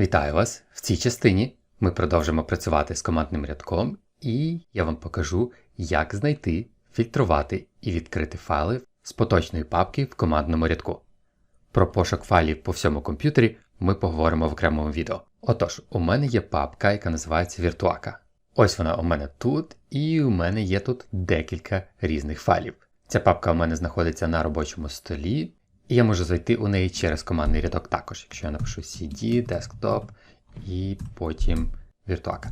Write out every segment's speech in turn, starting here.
Вітаю вас! В цій частині ми продовжимо працювати з командним рядком, і я вам покажу, як знайти, фільтрувати і відкрити файли з поточної папки в командному рядку. Про пошук файлів по всьому комп'ютері ми поговоримо в окремому відео. Отож, у мене є папка, яка називається Virtuaka. Ось вона у мене тут, і у мене є тут декілька різних файлів. Ця папка у мене знаходиться на робочому столі, я можу зайти у неї через командний рядок також, якщо я напишу cd, desktop і потім Virtuaka.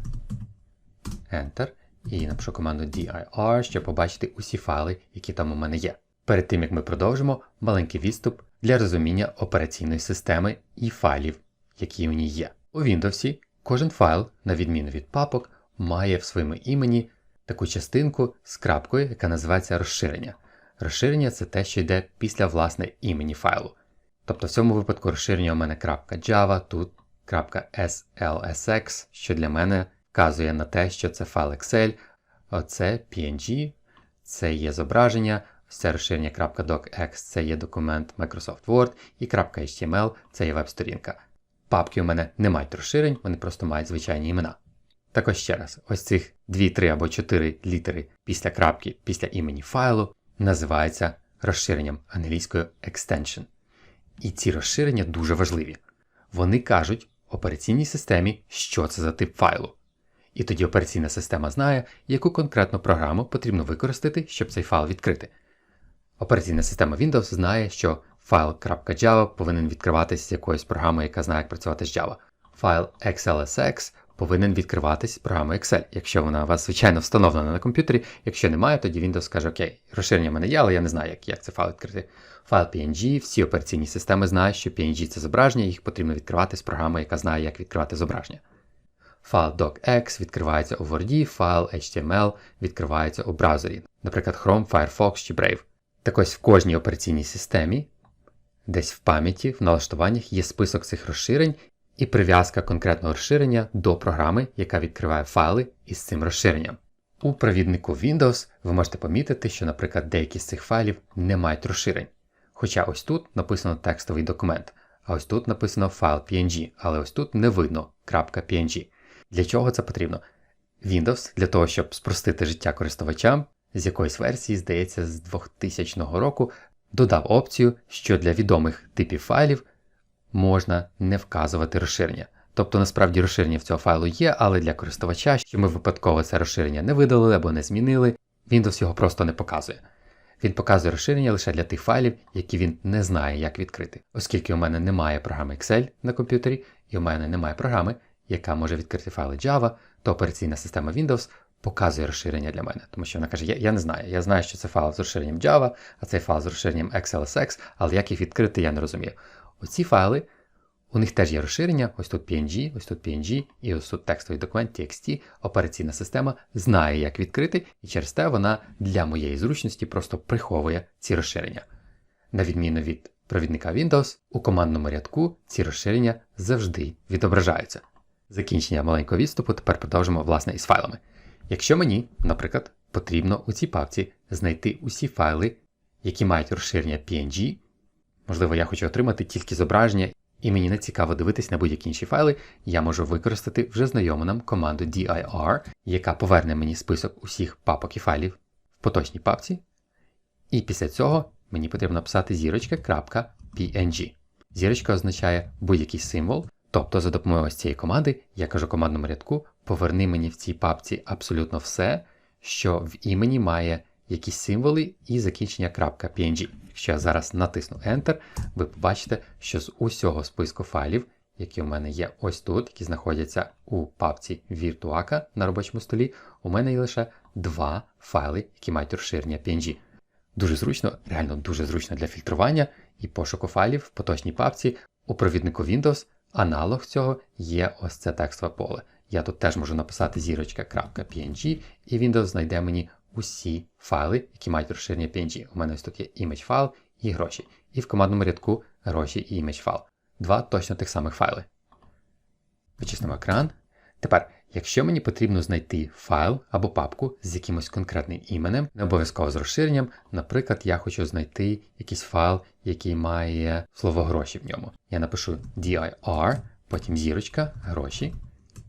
Enter. І напишу команду dir, щоб побачити усі файли, які там у мене є. Перед тим як ми продовжимо, маленький відступ для розуміння операційної системи і файлів, які у ній є. У Windows кожен файл, на відміну від папок, має в своєму імені таку частинку з крапкою, яка називається розширення. Розширення це те, що йде після власне імені файлу. Тобто в цьому випадку розширення у мене .java, тут .slsx, що для мене вказує на те, що це файл Excel, оце PNG, це є зображення, це розширення .docx, це є документ Microsoft Word, і .html це є веб-сторінка. Папки у мене не мають розширень, вони просто мають звичайні імена. Також ще раз, ось цих 2, 3 або 4 літери після крапки, після імені файлу називається розширенням англійською extension. І ці розширення дуже важливі. Вони кажуть операційній системі, що це за тип файлу. І тоді операційна система знає, яку конкретну програму потрібно використати, щоб цей файл відкрити. Операційна система Windows знає, що файл .java повинен відкриватися з якоюсь програмою, яка знає, як працювати з Java. Файл XLSX повинен відкриватись програмою Excel, якщо вона у вас, звичайно, встановлена на комп'ютері. Якщо немає, тоді Windows скаже, окей, розширення в мене є, але я не знаю, як, як цей файл відкрити. Файл PNG, всі операційні системи знають, що PNG це зображення, їх потрібно відкривати з програмою, яка знає, як відкривати зображення. Файл docx відкривається у Word, файл HTML відкривається у браузері, наприклад, Chrome, Firefox чи Brave. Так ось в кожній операційній системі, десь в пам'яті, в налаштуваннях є список цих розширень і прив'язка конкретного розширення до програми, яка відкриває файли із цим розширенням. У провіднику Windows ви можете помітити, що, наприклад, деякі з цих файлів не мають розширень. Хоча ось тут написано текстовий документ, а ось тут написано файл PNG, але ось тут не видно .png. Для чого це потрібно? Windows для того, щоб спростити життя користувачам, з якоїсь версії, здається, з 2000 року додав опцію, що для відомих типів файлів можна не вказувати розширення. Тобто, насправді розширення в цього файлу є, але для користувача, що ми випадково це розширення не видалили або не змінили, Windows його просто не показує. Він показує розширення лише для тих файлів, які він не знає, як відкрити. Оскільки у мене немає програми Excel на комп'ютері, і у мене немає програми, яка може відкрити файли Java, то операційна система Windows показує розширення для мене. Тому що вона каже, я, я не знаю, я знаю, що це файл з розширенням Java, а цей файл з розширенням XLSX, але як їх відкрити, я не розумію. Оці файли, у них теж є розширення, ось тут PNG, ось тут PNG, і ось тут текстовий документ TXT. Операційна система знає, як відкрити, і через те вона для моєї зручності просто приховує ці розширення. На відміну від провідника Windows, у командному рядку ці розширення завжди відображаються. Закінчення маленького відступу тепер продовжимо власне із файлами. Якщо мені, наприклад, потрібно у цій папці знайти усі файли, які мають розширення PNG, можливо, я хочу отримати тільки зображення, і мені не цікаво дивитись на будь-які інші файли, я можу використати вже знайому нам команду dir, яка поверне мені список усіх папок і файлів в поточній папці. І після цього мені потрібно написати зірочка.png. Зірочка означає будь-який символ, тобто за допомогою цієї команди я кажу командному рядку поверни мені в цій папці абсолютно все, що в імені має якісь символи і закінчення .png. Якщо я зараз натисну Enter, ви побачите, що з усього списку файлів, які у мене є ось тут, які знаходяться у папці Virtuaka на робочому столі, у мене є лише два файли, які мають розширення PNG. Дуже зручно, реально дуже зручно для фільтрування і пошуку файлів в поточній папці. У провіднику Windows аналог цього є ось це текстове поле. Я тут теж можу написати зірочка.png, і Windows знайде мені усі файли, які мають розширення PNG. У мене ось тут є image файл і гроші. І в командному рядку гроші і image файл. Два точно тих самих файли. Вичистимо екран. Тепер, якщо мені потрібно знайти файл або папку з якимось конкретним іменем, не обов'язково з розширенням, наприклад, я хочу знайти якийсь файл, який має слово гроші в ньому. Я напишу dir потім зірочка, гроші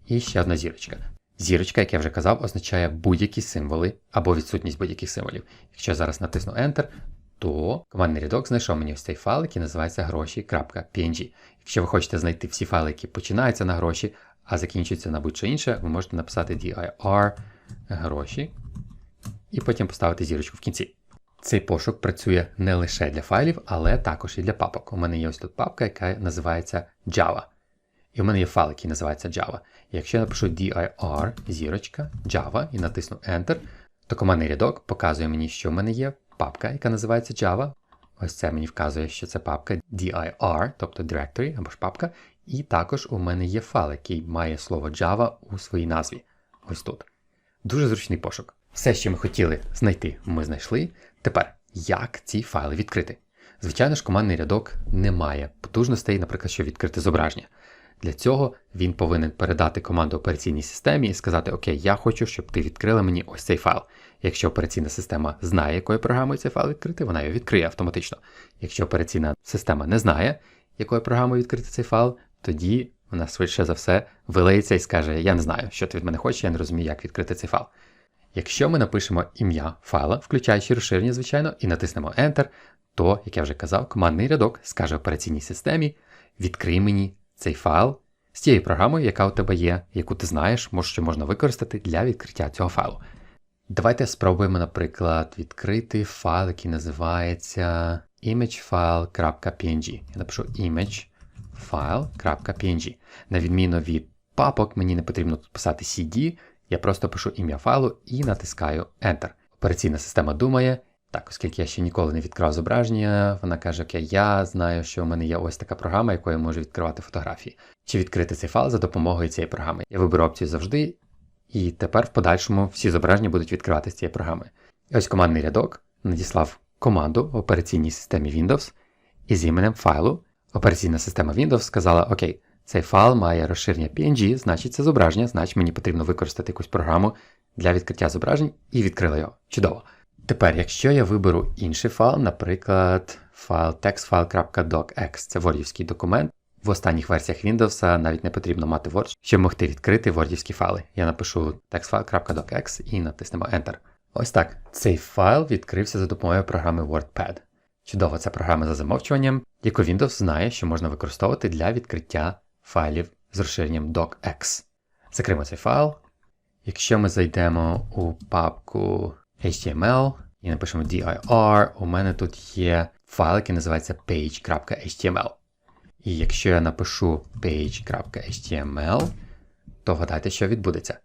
і ще одна зірочка. Зірочка, як я вже казав, означає будь-які символи або відсутність будь-яких символів. Якщо я зараз натисну Enter, то командний рядок знайшов мені ось цей файл, який називається гроші.png. Якщо ви хочете знайти всі файли, які починаються на гроші, а закінчуються на будь-що інше, ви можете написати dir гроші і потім поставити зірочку в кінці. Цей пошук працює не лише для файлів, але також і для папок. У мене є ось тут папка, яка називається Java. І в мене є файл, який називається Java. Якщо я напишу dir зірочка Java і натисну Enter, то командний рядок показує мені, що в мене є папка, яка називається Java. Ось це мені вказує, що це папка dir, тобто directory або ж папка. І також у мене є файл, який має слово Java у своїй назві. Ось тут. Дуже зручний пошук. Все, що ми хотіли знайти, ми знайшли. Тепер, як ці файли відкрити? Звичайно ж, командний рядок не має потужностей, наприклад, щоб відкрити зображення. Для цього він повинен передати команду операційній системі і сказати: Окей, я хочу, щоб ти відкрила мені ось цей файл. Якщо операційна система знає, якою програмою цей файл відкрити, вона його відкриє автоматично. Якщо операційна система не знає, якою програмою відкрити цей файл, тоді вона швидше за все вилиється і скаже: Я не знаю, що ти від мене хочеш, я не розумію, як відкрити цей файл. Якщо ми напишемо ім'я файла, включаючи розширення, звичайно, і натиснемо Enter, то, як я вже казав, командний рядок скаже операційній системі: відкрий мені цей файл з тією програмою, яка у тебе є, яку ти знаєш, що можна використати для відкриття цього файлу. Давайте спробуємо, наприклад, відкрити файл, який називається imagefile.png. Я напишу imagefile.png. На відміну від папок, мені не потрібно тут писати CD, я просто пишу ім'я файлу і натискаю Enter. Операційна система думає. Так, оскільки я ще ніколи не відкривав зображення, вона каже: Окей, я знаю, що в мене є ось така програма, якою я можу відкривати фотографії. Чи відкрити цей файл за допомогою цієї програми? Я виберу опцію завжди, і тепер в подальшому всі зображення будуть відкривати з цієї програми. І ось командний рядок надіслав команду в операційній системі Windows із іменем файлу. Операційна система Windows сказала: Окей, цей файл має розширення PNG, значить це зображення, значить мені потрібно використати якусь програму для відкриття зображень і відкрила його. Чудово. Тепер, якщо я виберу інший файл, наприклад, файл textfile.docx, це вордівський документ. В останніх версіях Windows навіть не потрібно мати Word, щоб могти відкрити вордівські файли. Я напишу textfile.docx і натиснемо Enter. Ось так. Цей файл відкрився за допомогою програми WordPad. Чудово, це програма за замовчуванням, яку Windows знає, що можна використовувати для відкриття файлів з розширенням docx. Закриємо цей файл. Якщо ми зайдемо у папку HTML і напишемо dir, у мене тут є файл, який називається page.html. І якщо я напишу page.html, то вгадайте, що відбудеться.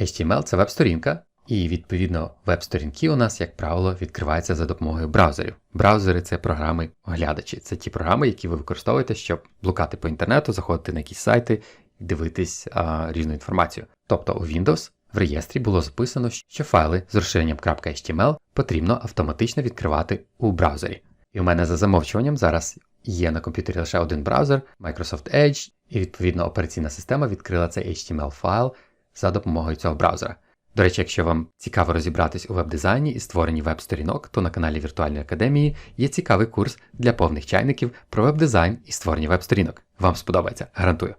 HTML це веб-сторінка, і відповідно веб-сторінки у нас, як правило, відкриваються за допомогою браузерів. Браузери це програми-оглядачі. Це ті програми, які ви використовуєте, щоб блукати по інтернету, заходити на якісь сайти і дивитись а, різну інформацію. Тобто у Windows в реєстрі було записано, що файли з розширенням .html потрібно автоматично відкривати у браузері. І у мене за замовчуванням зараз є на комп'ютері лише один браузер Microsoft Edge, і відповідно операційна система відкрила цей HTML файл за допомогою цього браузера. До речі, якщо вам цікаво розібратись у веб-дизайні і створенні веб-сторінок, то на каналі Віртуальної академії є цікавий курс для повних чайників про веб-дизайн і створення веб-сторінок. Вам сподобається, гарантую.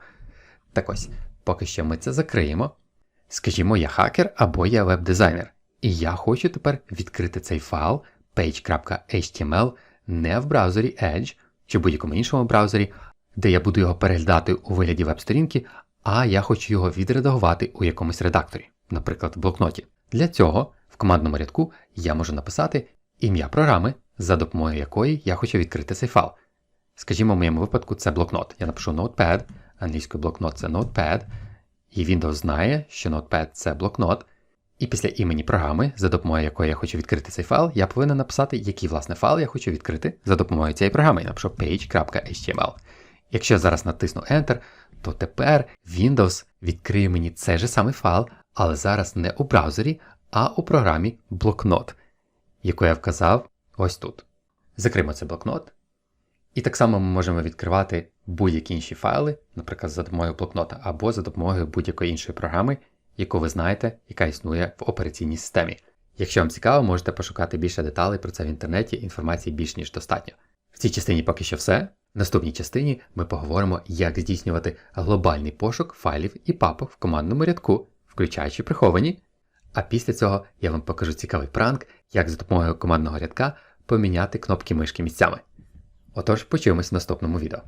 Так ось, поки що ми це закриємо. Скажімо, я хакер або я веб-дизайнер. І я хочу тепер відкрити цей файл page.html не в браузері Edge чи будь-якому іншому браузері, де я буду його переглядати у вигляді веб-сторінки, а я хочу його відредагувати у якомусь редакторі, наприклад, в блокноті. Для цього в командному рядку я можу написати ім'я програми, за допомогою якої я хочу відкрити цей файл. Скажімо, в моєму випадку це блокнот. Я напишу Notepad, англійською блокнот це Notepad. І Windows знає, що Notepad це блокнот. І після імені програми, за допомогою якої я хочу відкрити цей файл, я повинен написати, який власне файл я хочу відкрити за допомогою цієї програми. Я напишу page.html. Якщо я зараз натисну Enter, то тепер Windows відкриє мені цей же самий файл, але зараз не у браузері, а у програмі блокнот, яку я вказав ось тут. Закриємо цей блокнот. І так само ми можемо відкривати будь-які інші файли, наприклад, за допомогою блокнота, або за допомогою будь-якої іншої програми, яку ви знаєте, яка існує в операційній системі. Якщо вам цікаво, можете пошукати більше деталей про це в інтернеті, інформації більш ніж достатньо. В цій частині поки що все. В наступній частині ми поговоримо, як здійснювати глобальний пошук файлів і папок в командному рядку, включаючи приховані. А після цього я вам покажу цікавий пранк, як за допомогою командного рядка поміняти кнопки мишки місцями. Отож, почуємось в наступному відео.